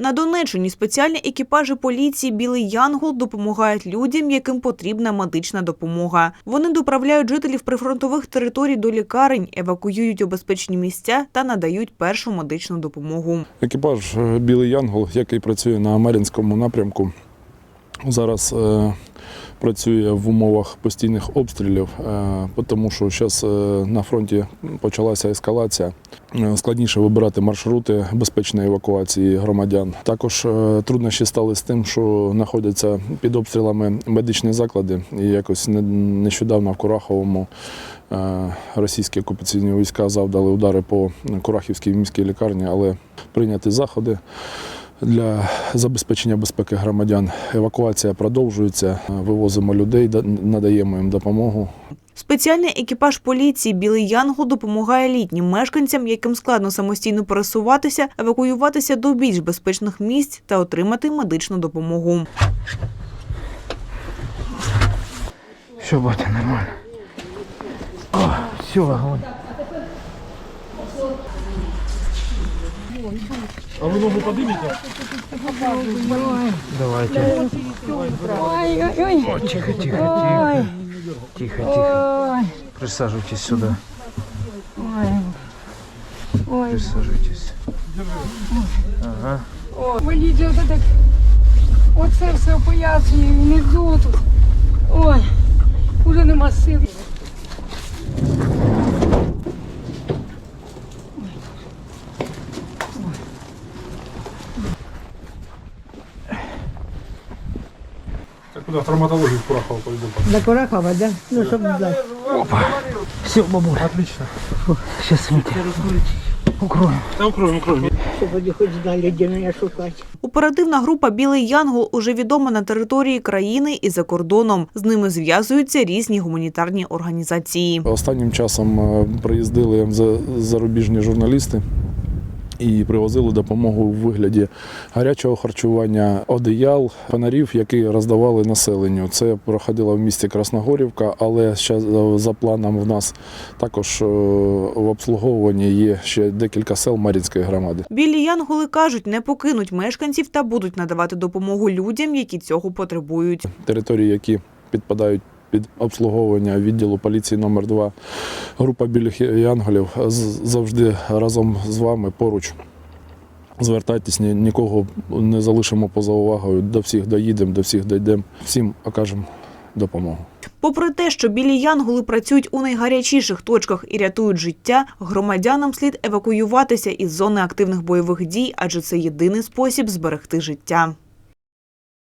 На Донеччині спеціальні екіпажі поліції Білий Янгол допомагають людям, яким потрібна медична допомога. Вони доправляють жителів прифронтових територій до лікарень, евакуюють у безпечні місця та надають першу медичну допомогу. Екіпаж Білий Янгол, який працює на Мар'їнському напрямку, зараз е, працює в умовах постійних обстрілів, е, тому що зараз на фронті почалася ескалація. Е, Складніше вибирати маршрути безпечної евакуації громадян. Також е, труднощі стали з тим, що знаходяться під обстрілами медичні заклади. І якось не- нещодавно в Кураховому е, російські окупаційні війська завдали удари по Курахівській міській лікарні, але прийняті заходи. Для забезпечення безпеки громадян евакуація продовжується. Вивозимо людей, да- надаємо їм допомогу. Спеціальний екіпаж поліції Білий Янгол допомагає літнім мешканцям, яким складно самостійно пересуватися, евакуюватися до більш безпечних місць та отримати медичну допомогу. Все, батя, нормально. О, все, огонь. А ви ногу подимете? Давайте. Ой, ой, ой. О, тихо, тихо, тихо. Ой, Тихо, тихо. ой, Присаживайтесь сюда. ой. Ой, Присаживайтесь. Ага. боліть же оце так. Оце все пояснює, внизу тут. Ой, уже нема сил. Так куди в травматологію в Курахово повідомили? До Курахова, да? Ну, щоб знати. Все, бабуля. Отлично. Сейчас мы тебя укроем. Та укроємо, укроємо. Щоб хоч знали, де мене шукати. Оперативна група Білий Янгол уже відома на території країни і за кордоном. З ними зв'язуються різні гуманітарні організації. Останнім часом е, приїздили за- зарубіжні журналісти і привозили допомогу у вигляді гарячого харчування, одеял, фонарів, які роздавали населенню. Це проходило в місті Красногорівка, але ще за- планом в нас також е, в обслуговуванні є ще декілька сел Мар'їнської громади. Білі Янголи кажуть, не покинуть мешканців та будуть надавати допомогу людям, які цього потребують. території, які підпадають під обслуговування відділу поліції номер 2 група білих янголів завжди разом з вами поруч. Звертайтесь, нікого не залишимо поза увагою. До всіх доїдемо, до всіх дійдемо. Всім окажемо допомогу. Попри те, що білі янголи працюють у найгарячіших точках і рятують життя, громадянам слід евакуюватися із зони активних бойових дій, адже це єдиний спосіб зберегти життя.